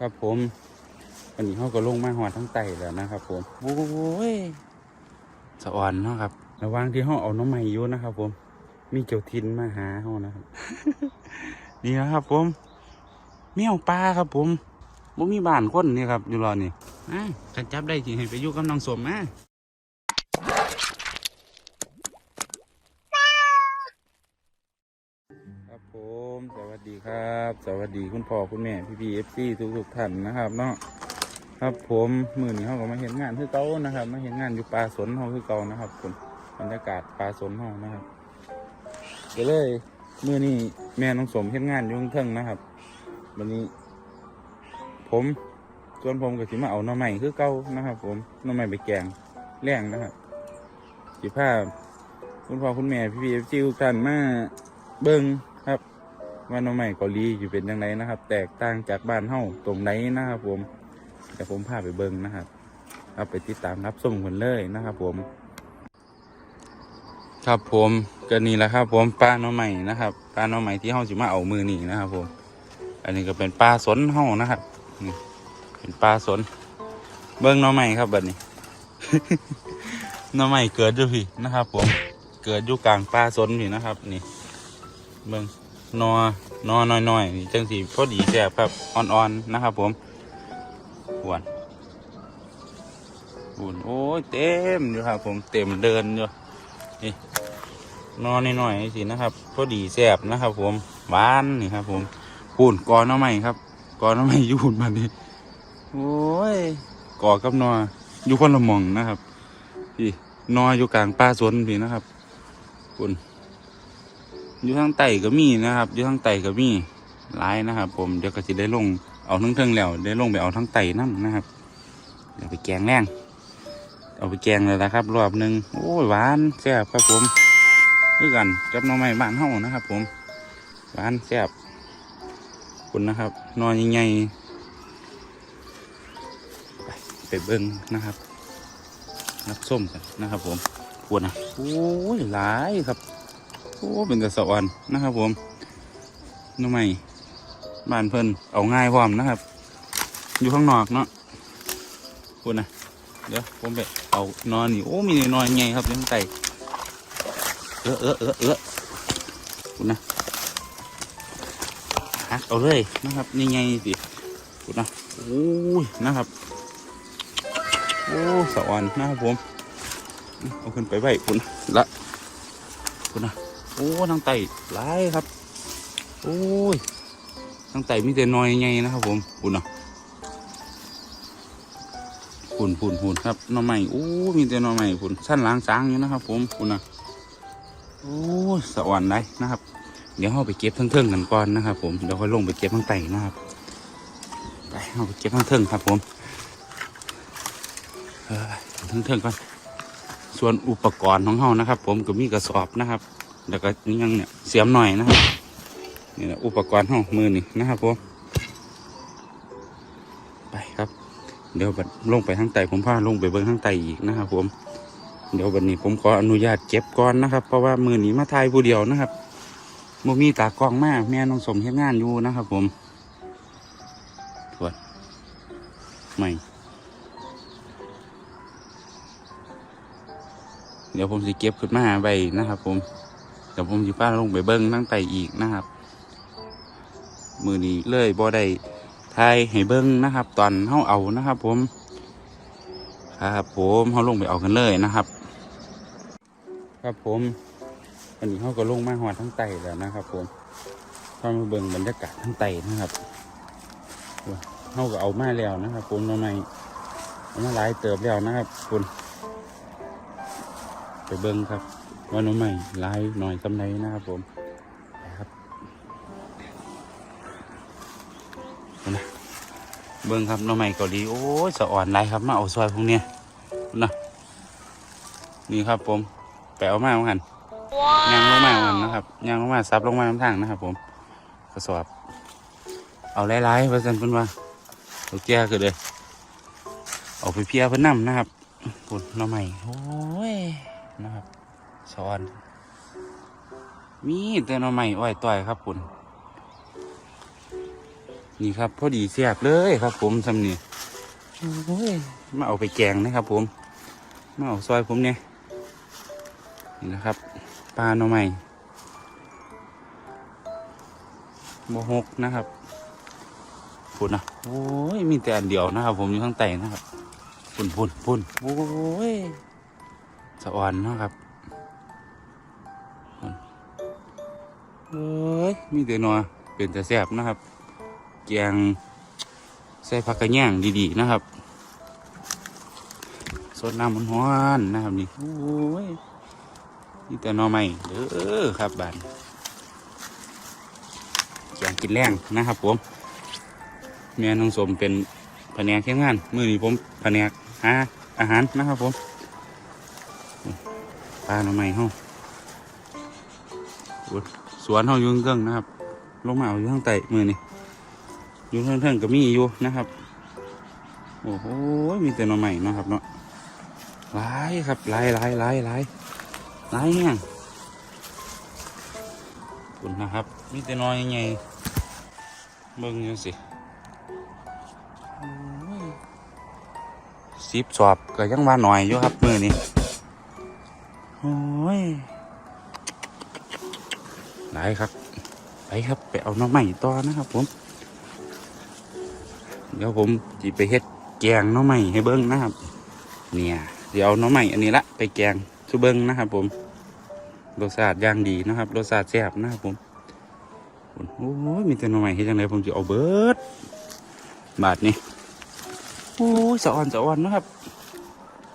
ครับผมวันนี้เขาก็ลงมาหอดทั้งไตแล้วนะครับผมโอ้ยสะอ่อนเนาะครับ ระหว่างที่เขาเอาน้องใหม่อยู่นะครับผม มีเจ้าทินมาหาเขานะครับนี่นะครับ ผมเมี่ยวปลาครับ ผมบ่มีบ้านคนนี่ครับอยู่รอนี่อะกันจับได้ที่ให้ไปอยู่กับน้องสมมา ดีครับ สวัสดีคุณพ่อคุณแม่พี่พีเอฟซีทุกทุกท่านนะครับเนาะครับผมมือนี้เขาก็มาเห็นงานคือเก่านะครับ มาเห็นงานอยู่ปลาสนเขาคือเก่านะครับผมบรรยากาศปลาสนเขานะครับก็เลยมือนี้แม่น้องสมเห็นงานอยู่งเทิงนะครับ วันนี้ ผมส่วนผมก็สิมาเอาหน่อไม้คือเก่านะครับ ผมหน่อไม้ไปแกงแรงนะครับสิพาคุณพ่อคุณแม่พี่พีเอฟซีทุกท่านมาเบิ้งครับ ว่าน่อไม้เกาหลีอยู่เป็นยังไงนะครับ แตกต่างจากบ้านเฮาตรงไหนนะครับ ผมเดี๋ยวผมพาไปเบิ้งนะครับเอาไปติดตามรับชมกันเลยนะครับ ผม ครับผมก็นี่แหละครับ ผมปลาน่อไม้นะครับปลาน่อไม้ที่เฮาสิมาเอามือนี่นะครับ ผม อันนี้ก็เป็นปลาสนเฮานะครับเป็นปลาสน เบิ้งน่อไม้ครับบัดนี้น่อไม้เกิดอยู่พี่นะครับ ผมเกิดอยู่กลางปลาสนพี่นะครับ นี่ เบิ้ง นอนอน้อยๆนี่จังสีพอดีแซ่บครับอ่อนๆนะครับ ผมหวนหวนโอ้ยเต็มอยู่ครับ ผมเต็มเดินอยู่นี่นอน้อยๆสินะครับ พอดีแซ่บนะครับ ผมหวานนี่ครับ ผมปูนกอน้อไม้ครับกอน้อไม้อยูนมานี่โอ้ยกอกับนออยู่คนละมองนะครับพี่นออยู่กลางป่าสวนพี่นะครับคุณ อยู่ทางไต่ก็มีนะครับ อยู่ทางไต่ก็มีหลายนะครับ ผมเดี๋ยวก็จะได้ลงเอาทั้งเทิงแล้วได้ลงไปเอาทั้งไต่นั่นนะครับเดี๋ยวไปแกงแรงเอาไปแกงเลยนะครับ รอบหนึ่งโอ้ยหวานแซ่บครับผมด้วยกันกับน้อไม้บ้านเฮานะครับ ผมหวานแซ่บคุณนะครับ นอนใหญ่ๆไปไปเบิ้งนะครับนับส้มกันนะครับ ผมปวดนะโอ้ยหลายครับ โอ้เป็นแต่สวรรค์นะครับผมหน้ำใหม่บ้านเพิ่นเอาง่ายพร้อมนะครับ อยู่ข้างนอกเนาะปวดนะเดี๋ยวผมไปเอานอนนี่โอ้มีนอนไงครับยังไต่เออเออเออเออปวดนะหักเอาเลยนะครับนี่ไงสิปวดนะโอ้ยนะครับโอ้สวรรค์นะครับผมเอาขึ้นไปไว้คุณละคุณนะ โอ้ทางไต่หลายครับ โอ้ยทางไต่มีแต่น้อยไงนะครับ ผมคุณนะคุณคุณคุณครับน้อใหม่โอ้มีแต่หน้อใหม่คุณสั้นล้างจางอยู่นะครับ ผมคุณนะโอ้ยสวรรค์ได้นะครับ เดี๋ยวเราไปเก็บทั้งเทิงกันก่อนนะครับ ผมเดี๋ยวค่อยลงไปเก็บทั้งไต่นะครับไปเราไปเก็บทั้งเทิงครับ ผมเออทั้งเทิงก่อนส่วนอุปกรณ์ของเรานะครับ ผมก็มีกระสอบนะครับ แล้วก็ยังเนี่ยเสียมหน่อยนะครับนี่แหละอุปกรณ์ของมือนี่นะครับผมไปครับ เดี๋ยวบัดลงไปทางไต่ผมพาลงไปเบิ้งทางไต่อีกนะครับผมเดี๋ยวบัดนี้ผมขออนุญาตเก็บก่อนนะครับ เพราะว่ามือนี้มาถ่ายผู้เดียวนะครับโมมีตากล้องมากแม่น้องสมเฮ็ดงานอยู่นะครับผมตรวจไม่เดี๋ยวผมสิเก็บขึ้นมาไว้นะครับผม เดี๋ยวผมสิป้าลงไปเบิ้งทั้งไตอีกนะครับ มือนี้เลยบ่ได้ทายให้เบิ้งนะครับ ตอนเฮาเอานะครับ ผม ครับผมเฮาลงไปเอากันเลยนะครับ ครับผมวันนี้เฮาก็ลงมาหอดทั้งไตแล้วนะครับ ผมพามาเบิ้งบรรยากาศทั้งไตนะครับเฮาก็เอามาแล้วนะครับ ผมทำไมเอามาหลายเติบแล้วนะครับ คุณไปเบิ้งครับ ว่าน้องใหม่ลายหน่อยสำไรนะครับผมนะครับนะเบิ้งครับน้องใหม่เกาหลีโอ้ยสะอ่อนลายครับมาเอาซอยพวกเนี้ยนะนี่ครับผมไปเอามาเหมือนกันยางลงมาเหมือนกันนะครับยางลงมาซับลงมาน้ำทางนะครับ ผมกระสอบ เอาหลายๆเพื่อนเพื่อนว่าเอาแก่คือเลยเอาไปเพียเพื่อนนำนะครับปุ่นน้องใหม่โอ้ยนะครับ สอน มีแต่น่อไม้อ้อยต่อยครับคุณนี่ครับ พอดีเสียบเลยครับ ผมสำนี่โอ้ยมาเอาไปแกงนะครับ ผม มาเอาซอยผมเนี่ยนี่นะครับปลาหน่อไม้โมหกนะครับพุ่นนะโอ้ยมีแต่อันเดียวนะครับ ผมอยู่ข้างใต้นะครับพุ่นพุ่นพุ่นโอ้ยสะอ่อนนะครับ เอ้ยมีแต่นัวเป็นแต่แซ่บนะครับ แกงใส่ผักกระแยงดีๆนะครับสดน้ำมันฮ้อนๆนะครับนี่โอ้ยนี่แต่หนอใหม่เด้อครับบานแกงกินแรงนะครับ ผมแม่น้องสมเป็นแผนกเที่งานมือนี้ผมแผนกหาอาหารนะครับผมปลาหน่อใหม่เฮาโอ้ สวนเฮาอยู่เครื่องนะครับ ลงมาเอาอยู่ข้างใต้มือนี่อยู่เทิงๆก็มีอยู่นะครับ โอ้โหมีแต่หน่อใหม่นะครับเนาะหลายครับหลายหลายหลายหลายหลายแห้งคุณนะครับมีแต่น้อยไงเบิ่งยู่สิสิบสอบก็ยังว่าหน่อยอยู่ครับมือนี้โอ้ย หลายครับ ไปครับไปเอาหน่อใหม่ต่อนะครับ ผม เดี๋ยวผมจะไปเฮ็ดแกงหน้องใหม่ให้เบิ้งนะครับ เนี่ย เดี๋ยวเอาหน้องใหม่อันนี้ละไปแกงชูเบิ้งนะครับ ผมรสชาติย่างดีนะครับรสชาติแซ่บนะครับผมโอ้ยมีแต่น้องใหม่เฮ็ดยังไงผมจะเอาเบิดบาทนี้โอ้ยสะอ่อนสะอ่อนนะครับ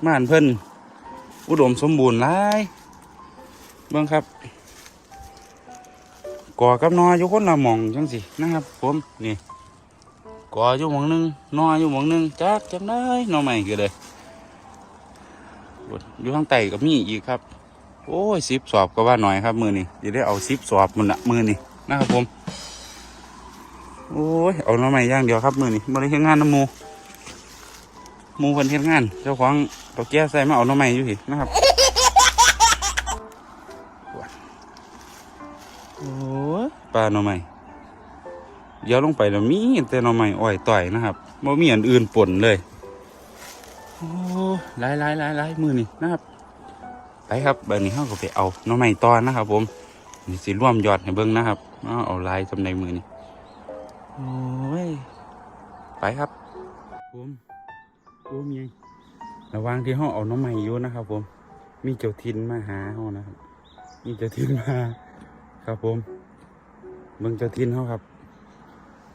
ม่านเพิ่นอุดมสมบูรณ์หลายเบิ้งครับ ก่อกับนออยู่คนละหมองจังสินะครับ ผมนี่ก่ออยู่หมองหนึงนออยู่หมองนึงจักจังได้นอใหม่ก็เลยอยู่ข้างใต้ก็มีอีกครับ โอ้ยสิบสอบก็ว่าหน่อยครับ มือนี่จะได้เอาสิบสอบมันละมือนี่นะครับผมโอ้ยเอาหนอใหม่ย่างเดียวครับมือนี่บริเฮ็ดงานน้ำมูมูเพิ่นเฮ็ดงาน เจ้าของตัวแก้ใส่มาเอาหนอใหม่อยู่หินะครับ โอ้ยปลาหนอใหม่เดี๋ยวลงไปแล้วมีแต่หน่อไม้อ้อยต่อยนะครับบ่มีอันอื่นปนเลยโอ้หลายหลายหลายหลายมือนี่นะครับไปครับเบอร์นี้เขาก็ไปเอาหน่อไม้ตอนนะครับ ผมนี่สิร่วมยอดให้เบิ้งนะครับเอาเอาลายทำในมือนี่โอ้ยไปครับผมโอ้มีระหว่างที่ห้องเอาหน้องใหม่อยู่นะครับ ผม มีเจ้าทินมาหาห้องนะครับ มีเจ้าทินมา ครับผมเบิ่งเจ้าทินเขาครับ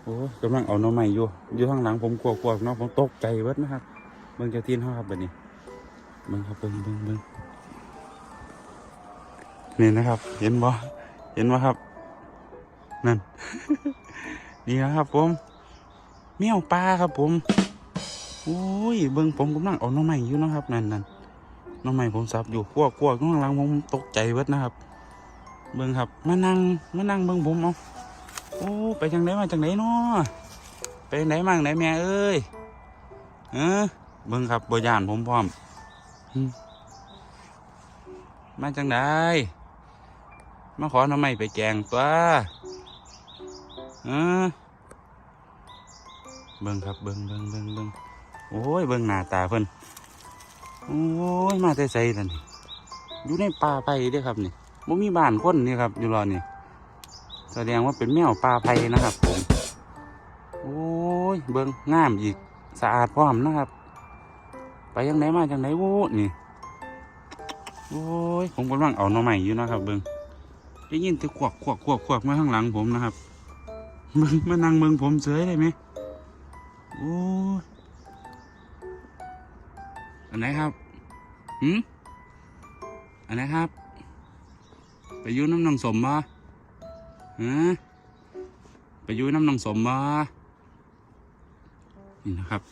โอ้ยกำลังเอาหน้อใหม่อยู่อยู่ข้างหลังผมกลัวๆเนาะผมตกใจเบิดนะครับเบิ่งเจ้าทินเขาครับแบบนี้เบิ่งครับเบิ่งเบิ่งเบิ่งนี่นะครับ เห็นบ่เห็นบ่ครับ นั่น นี่นะครับผมเมี่ยวปลาครับผมโอ้ยเบิ่งผมกำลังเอาหน้อใหม่อยู่นะครับนั่นนั่นหน้อใหม่ผมสับอยู่กลัวกลัวข้างหลังผมตกใจเบิดนะครับ เบิ่งครับ มานั่งมานั่งเบิ่งผมเอาโอ้ไปจังไหนมาจังไหนเนาะไปจังไหนมาจังไหนแม่เอ้ยเออเบิ่งครับบริยานผมพร้อมมาจังไหนมาขอหน้ำไมไปแกงตัวเออเบิ่งครับเบิ่งเบิ่งเบิ่งเบิ่งโอ้ยเบิ่งหน้าตาเพิ่นโอ้ยมาแต่ใส่ท่านนี่อยู่ในป่าไปเด้อครับนี่ บ่มีบ้านคนนี่ครับอยู่รอนี่แสดงว่าเป็นแมวปลาไพนะครับผม โอ้ยเบิ้งงามอีกสะอาดพร้อมนะครับ ไปยังไหนมาจังไหนวูนี่โอ้ยผมกำลังเอาหน่อใหม่อยู่นะครับ เบิ้งได้ยินแต่ขวกขวกขวกขวกมาข้างหลังผมนะครับเบิ้งมานั่งเบิ้งผมเฉยได้ไหมโอ้ยอันไหนครับหืมอันไหนครับ ไปอยุ่น้ำนองสมบ่ฮะไปอยุ่น้ำนองสมบ่นี่นะครับ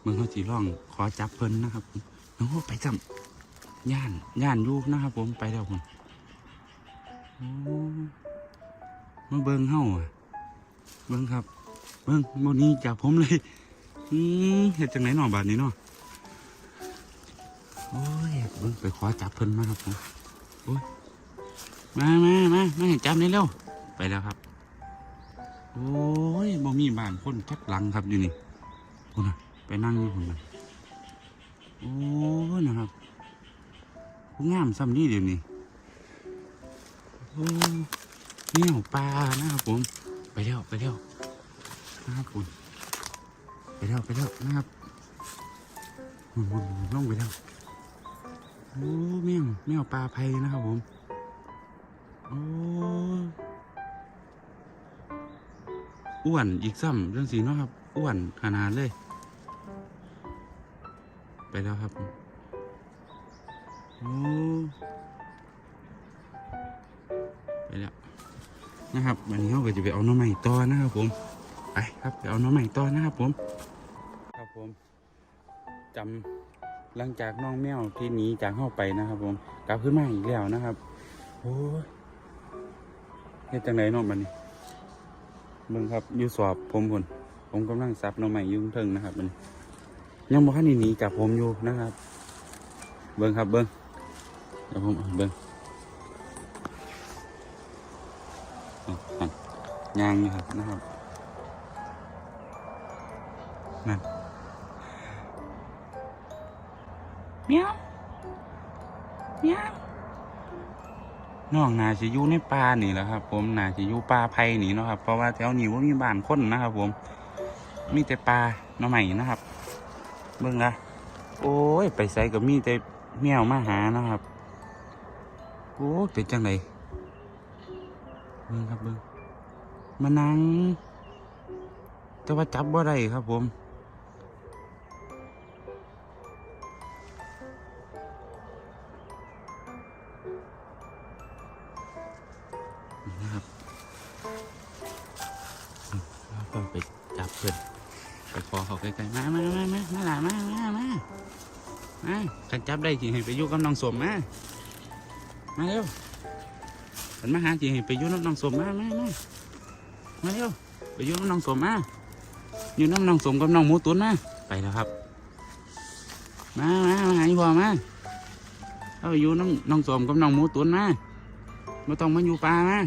เมืองเขาจีร่องขอจับเพิ่นนะครับน้องไปจำย่านย่านยูนะครับ ผมไปแล้วผมโอ้มาเบิ้งเฮ้าอะเบิ้งครับ เบิ้งโมนี้จับผมเลยอืมเห็ดจังไหนหน่อบาดนี้เนาะโอ้ยเบิ้งไปขอจับเพิ่นมาครับผมโอ้ย มามามามาให้จับได้เร็วไปแล้วครับ โอ้ยบ่มีบ้านคนจักหลังครับอยู่นี่คุณนะไปนั่งอยู่คุณนะโอ้ยนะครับผู้งามซ้ำนี่เดี๋ยวนี้โอ้เนี่ยปลานะครับผม ไปแล้วไปแล้วนะครับคุณไปแล้วไปแล้วนะครับหมุนหมุนหมุนลงไปแล้วโอ้แมวแมวปลาไพนะครับผม อ้วนอีกซ้ำเรื่องสีเนาะครับ อ้วนขนาดเลย ไปแล้วครับโอ้ไปแล้วนะครับวันนี้เราก็จะไปเอาน้ำใหม่ต่อนะครับผมไปครับไปเอาน้ำใหม่ต่อนะครับผม ครับผมจำหลังจากน้องแมวที่หนีจากเข้าไปนะครับ ผมกลับขึ้นมาอีกแล้วนะครับโอ้ เฮ็ดจังไหนน้องบันนี้เบิ่งครับอยู่สอบผมคนผมกำลังซับหน้องใหม่ยุ่งเทิงนะครับมันยังบ่ทันหนีจากผมอยู่นะครับ เบิ่งครับเบิ่งเดี๋ยวผมเอาเบิ่งยางอยู่ครับนะครับนั่นเมียว น้องนาจะอยู่ในป่านี่แหละครับ ผมนาจะอยู่ป่าไผ่นี่เนาะครับ เพราะว่าแถวนี้ว่ามีบ้านคนนะครับ ผม มีแต่ป่าหน้องใหม่นะครับ เบิ่งละโอ้ย ไปใส่กับมีแต่แมวมาหานะครับ โอ้เป็นจังไดเบิ่งครับเบิ่งมานั่งแต่ว่าจับบ่ได้ครับผม ก็ไปจับเพื่อนไปคอเขาใกล้ๆมามามามามาหลามามามามาขันจับได้จริงให้ไปยู่กับน้องสมมามาเร็วขันมาหาจริงให้ไปยู่กับน้องสมมามามามาเร็วไปยู่น้ำน้องสมมาอยู่น้ำน้องสมกับน้องหมูตุ๋นมาไปแล้วครับ มามามาหาอีพ่อมาเอาไปอยู่น้ำน้องสมกับน้องหมูตุ๋นมาไม่ต้องมาอยู่ป่ามา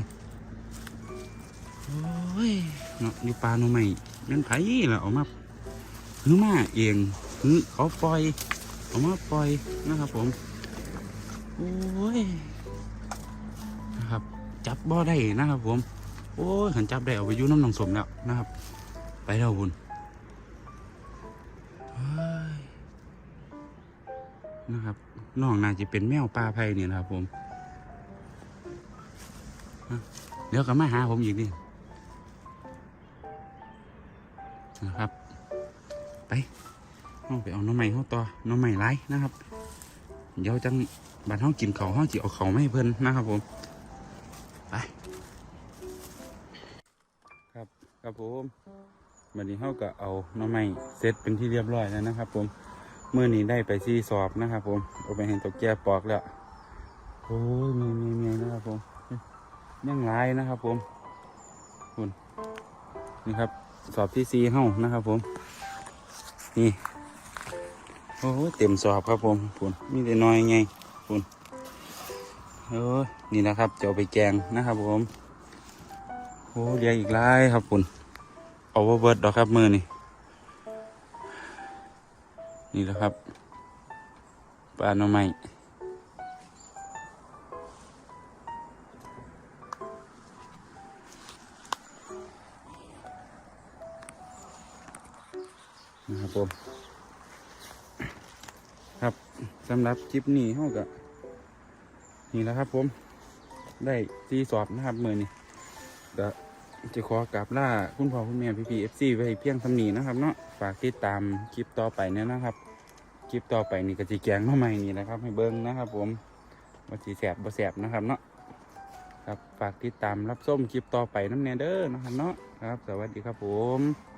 อ้ยเนาะอยู่ป่าหน่อไม่นั่นไผ่ละออกมาหือมาเองหือเขาปล่อยเออกมาปล่อยนะครับผมโอ้ยนะครับ จับบ่ได้นะครับผม โอ้ยขันจับได้เอาไปอยุ่น้ำหนองสมแล้วนะครับ ไปแล้วบุญเฮ้ยนะครับน้องน่าจะเป็นแมวปลาไผ่เนี่ยนะครับผมฮะเดี๋ยวก็มาหาผมอีกนี่ นะครับ ไปเอาไปเอาน้องใหม่เขาต่อน้องใหม่ไรนะครับ เดี๋ยวจังบ้านเขากินเขาวเขาจะเอาเขาไม่เพิ่นนะครับผมไปครับครับผมวันนี้เขาก็เอาน้ำไม้เสร็จเป็นที่เรียบร้อยแล้วนะครับ ผมเมื่อนี้ได้ไปซีสอบนะครับ ผมเอาไปเห็นตัวแก่ปอกแล้วโอ้ยมีมีมีนะครับผมยังหลายนะครับ ผมคุณนี่ครับ สอบที่ซีเฮ้านะครับผม นี่โอ้เต็มสอบครับผมคุณมีแต่น้อยไงคุณโอ้นี่นะครับจะเอาไปแกงนะครับผมโอ้เรียกอีกหลายครับคุณเอาว่าเบิร์ดดอกครับมือนี่นี่แหละครับปลาหน่อไม้ สำหรับคลิปนี้เขาก็นี่แหละครับ ผม ได้ตีสอบนะครับมือนี่ก็จะขอกราบล่าคุณพ่อคุณแม่พี่พีเอฟซีไว้เพียงสำนีนะครับ เนาะฝากติดตามคลิปต่อไปเนี่ยนะครับ คลิปต่อไปนี่ก็จะแกงมาใหม่นี่นะครับ ให้เบิ้งนะครับ ผมว่าสีแสบบ่แสบนะครับเนาะครับฝากติดตามรับส้มคลิปต่อไปน้ำเนเด้อนะครับเนาะครับ สวัสดีครับผม